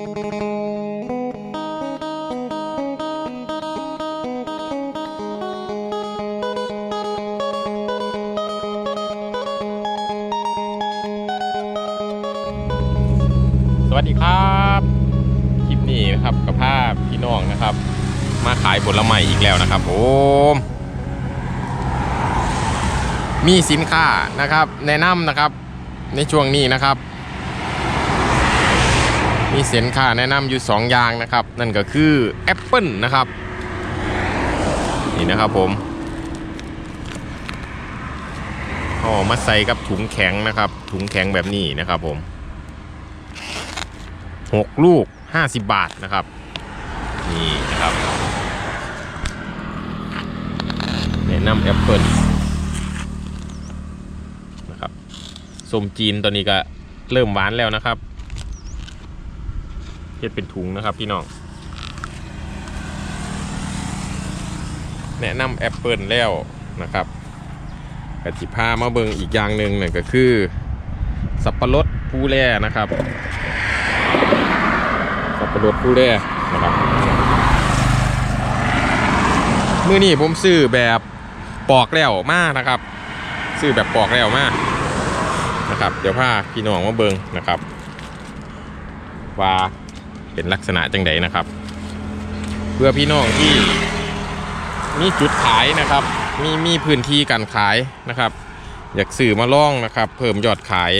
สวัสดีครับคลิปนี้นะครับกับภาพพี่น้องนะครับ มาขายผลไม้อีกแล้วนะครับผมมีสินค้านะครับ แนะนำนะครับในช่วงนี้นะครับ มีเสินค้าแนะนำอยู่ 2 อย่างนะครับ นั่นก็คือแอปเปิลนะครับ นี่นะครับผมเอามาใส่กับถุงแข็งนะครับ ถุงแข็งแบบนี้นะครับผม 6 ลูก 50 บาทนะครับ นี่นะครับ แนะนำแอปเปิลนะครับส้มจีนตอนนี้ก็เริ่มหวานแล้วนะครับ เฮ็ดเป็นถุงนะครับพี่น้อง แนะนำแอปเปิลแล้วนะครับกติพามาเบิงอีกอย่างหนึ่งนั่นก็คือ สับปะรดผู้แร่นะครับ สับปะรดผู้แร่นะครับมือนี้ผมซื้อแบบปอกแล้วมากนะครับ ซื้อแบบปอกแล้วมากนะครับ เดี๋ยวพาพี่น้องมาเบิงนะครับว่า เป็นลักษณะจังไดนะครับ เพื่อพี่น้องที่มีจุดขายนะครับ มีมีพื้นที่การขายนะครับ อยากสื่อมาล่องนะครับ เพิ่มยอดขาย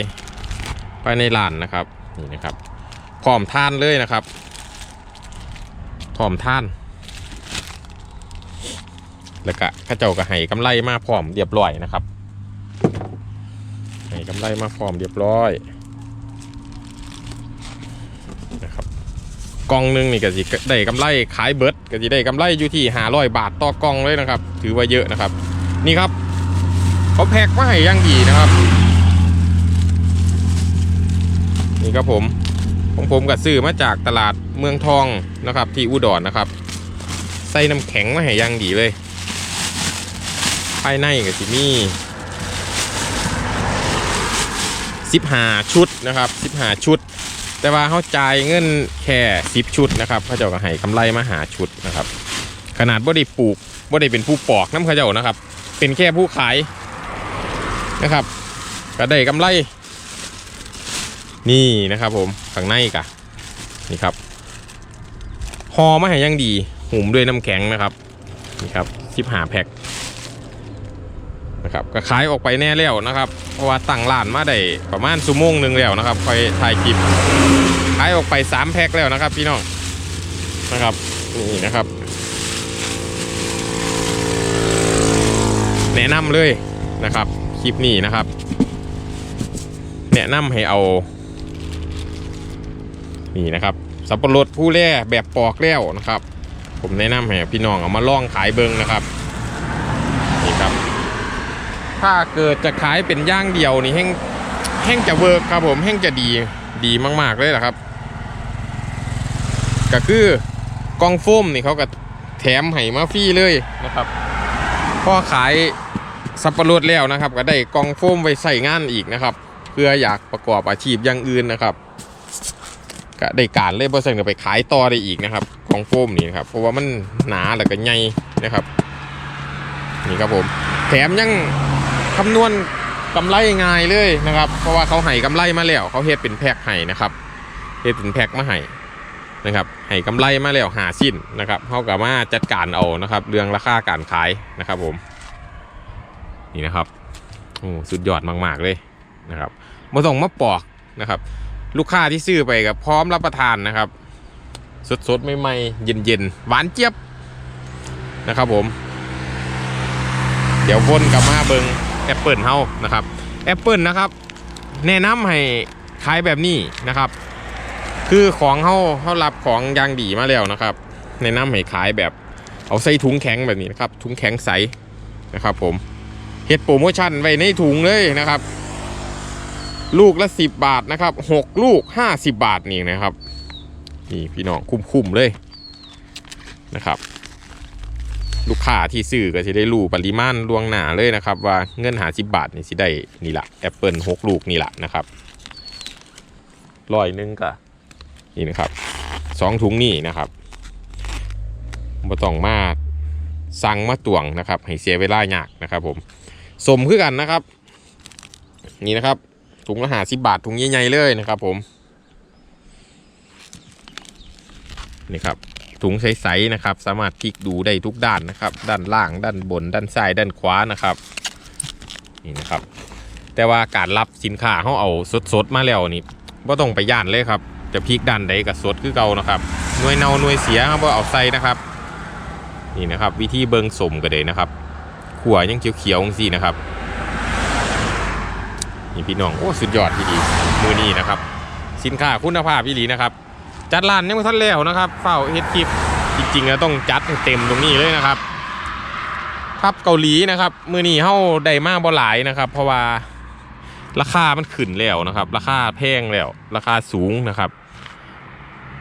ภายในร้านนะครับนี่นะครับพร้อมท่านเลยนะครับพร้อมท่าน แล้วก็ข้าเจ้าก็ให้กำไรมาพร้อมเรียบร้อยนะครับให้กำไรมาพร้อมเรียบร้อยนะครับ กล่องหนึงนี่ก็สิได้กำไรขายเบิร์ดก็สิได้กำไรอยู่ที่500บาทต่อกล่องเลยนะครับ ถือว่าเยอะนะครับ นี่ครับเขาแพ็คมาให้ย่างดีนะครับ นี่ครับผมของผมก็ซื้อมาจากตลาดเมืองทองนะครับ ที่อุดรนนะครับ ใส่น้ำแข็งมาให้อยังดีเลย ภายในก็สิมี15 ชุดนะครับ15 ชุด แต่ว่าเขาจ่ายเงินแค่10ชุดนะครับเขาเจ้าก็ให้กำไรมาหาชุดนะครับ ขนาดบ่ได้ปลูกบ่ได้เป็นผู้ปอกน้ำเขาเจ้านะครับ เป็นแค่ผู้ขายนะครับ ก็ได้กำไร นี่นะครับผมข้างในกะนี่ครับห่อมาให้ยังดี หุ่มด้วยน้ำแข็งนะครับนี่ครับสิบหาแพ็ค นะครับก็ขายออกไปแน่แล้วนะครับ เพราะว่าตั้งร้านมาได้ประมาณชั่วโมงหนึ่งแล้วนะครับคอยถ่ายคลิปขายออกไปสามแพ็คแล้วนะครับ พี่น้องนะครับนี่นะครับ แนะนำเลยนะครับคลิปนี้นะครับ แนะนำให้เอา นี่นะครับสับปะรดผู้แร่แบบปอกแล้วนะครับ ผมแนะนำให้พี่น้องเอามาล่องขายเบิงนะครับ ถ้าเกิดจะขายเป็นย่างเดียวนี่แห้งแห้งจะเวิร์กครับผมแห้งจะดีดีมากๆเลยแหละครับ ก็คือกองโฟมนี่เขาก็แถมให้มาฟรีเลยนะครับพอขายสับปะรดแล้วนะครับ ก็ได้กองโฟมไว้ใส่งานอีกนะครับ เพื่ออยากประกอบอาชีพอย่างอื่นนะครับก็ได้การเลยบริษัทก็ไปขายต่อได้อีกนะครับ ของโฟมนี่นครับเพราะว่ามันหนาแล้วก็ใหญ่นะครับ นี่ครับผม แถมยัง คำนวณกำไรง่ายเลยนะครับ เพราะว่าเขาให้กำไรมาแล้ว เขาเฮ็ดเป็นแพ็คให้นะครับเฮ็ดเป็นแพ็คมาให้นะครับให้กำไรมาแล้วหาสิ้นนะครับเขากับมาจัดการเอานะครับ เรื่องราคาการขายนะครับผม นี่นะครับโอ้สุดยอดมาก ๆ เลยนะครับมาส่งมาปอกนะครับ ลูกค้าที่ซื้อไปกับพร้อมรับประทานนะครับ สดๆใหม่ๆเย็นๆหวานเจี๊ยบนะครับผม เดี๋ยววนกลับมาเบิง แอปเปิลเฮานะครับแอปเปิลนะครับ แนะนำให้ขายแบบนี้นะครับ คือของเฮาเฮารับของยางดีมาแล้วนะครับ แนะนำให้ขายแบบเอาใส่ถุงแข็งแบบนี้นะครับถุงแข็งใสนะครับ ผมเฮ็ดโปรโมชั่นไว้ในถุงเลยนะครับ ลูกละ10บาทนะครับ6ลูก50บาทนี่นะครับ นี่พี่น้องคุ้มๆเลยนะครับ ลูกค้าที่ซื้อก็จะได้รู้ปริมาณล่วงหน้าเลยนะครับ ว่าเงินหาสิบบาทนี่สิได้นี่แหละแอปเปิลหกลูกนี่แหละนะครับร้อยหนึ่งก็นี่นะครับสองถุงนี่นะครับบ่ต้องมาสั่งมาตวงนะครับ ให้เสียเวลายากนะครับผมสมคือกันนะครับ นี่นะครับถุงละหาสิบบาทถุงใหญ่ๆเลยนะครับ ผมนี่ครับ ถุงใสๆนะครับ สามารถพลิกดูได้ทุกด้านนะครับ ด้านล่าง ด้านบน ด้านซ้าย ด้านขวานะครับ นี่นะครับ แต่ว่าการรับสินค้าเขาเอาสดๆมาแล้วนี่ว่าต้องไปย่านเลยครับ จะพลิกด้านใดกับสดคือเก่านะครับ หน่วยเน่าหน่วยเสียครับว่าเอาใส่นะครับ นี่นะครับ วิธีเบิงสมก็เลยนะครับขัวยังเขียวๆจังซี่นะครับนี่พี่น้องโอ้สุดยอดที่ดีมือนี้นะครับ สินค้าคุณภาพพี่ลีนะครับ จัดร้านยังไม่ทันแล้วนะครับเฝ้าเฮ็ดคลิปจริงๆแล้วต้องจัดให้เต็มตรงนี้เลยนะครับ ครับเกาหลีนะครับมือนี้เฮาได้มากบ่หลายนะครับ เพราะว่าราคามันขึ้นแล้วนะครับ ราคาแพงแล้ว ราคาสูงนะครับ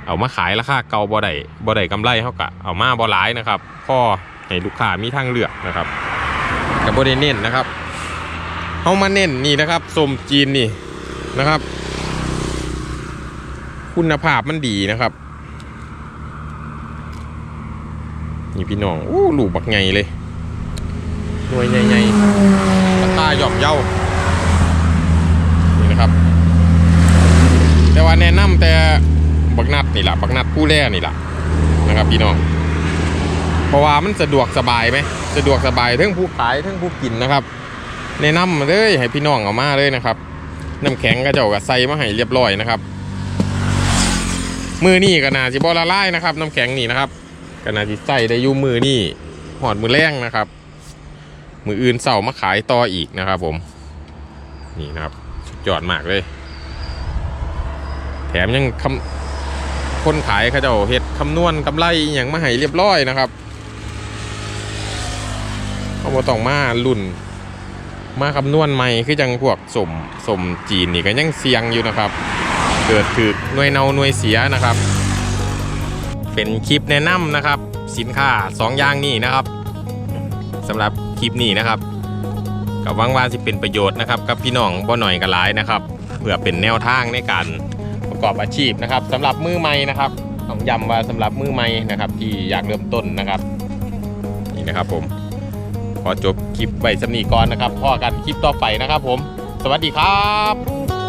เอามาขายราคาเก่าบ่ได้บ่ได้กำไรเฮากะเอามาบ่หลายนะครับพ่อให้ลูกค้ามีทางเลือกนะครับกับบ่ได้เน้นนะครับเขามาเน้นนี่นะครับสมจีนนี่นะครับ คุณภาพมันดีนะครับ นี่พี่น้องอู้ลูกบักไงเลยหน่วยใหญ่ๆราคาหยอมเย่านี่นะครับ แต่ว่าแนะนำแต่บักนัดนี่แหละบักนัดผู้แร่นี่แหละนะครับพี่น้อง เพราะว่ามันสะดวกสบายไหมสะดวกสบายทั้งผู้ขายทั้งผู้กินนะครับ แนะนำมาเลยให้พี่น้องเอามาเลยนะครับน้ำแข็งก็เจ้าก็ใส่มาให้เรียบร้อยนะครับ มือนี่ก็น่าสิบอละลายนะครับ น้ำแข็งนี่นะครับก็น่าสิใส่ได้อยู่มือนี่หอดมือแรงนะครับ มืออื่นเสามาขายต่ออีกนะครับ ผม นี่นะครับสุดยอดมากเลย แถมยังคำคนขายเขาเจ้าเฮ็ดคำนวณกำไรอย่างมาให้เรียบร้อยนะครับเขาบ่ต้องมาลุ่น มาคำนวณใหม่คือจังพวกสมสมจีนนี่ก็ยังเสียงอยู่นะครับ เกิดถึกหน่วยเนาหน่วยเสียนะครับ เป็นคลิปแนะนำนะครับ สินค้าสองอย่างนี้นะครับสำหรับคลิปนี้นะครับกับวังว่าจะเป็นประโยชน์นะครับกับพี่น้องบ่หน่อยกับหลายนะครับเพื่อเป็นแนวทางในการประกอบอาชีพนะครับสำหรับมือใหม่นะครับต้องย้ำว่าสำหรับมือใหม่นะครับ ที่อยากเริ่มต้นนะครับนี่นะครับผมขอจบคลิปไว้สำนีก่อนนะครับพอกันคลิปต่อไปนะครับผม สวัสดีครับ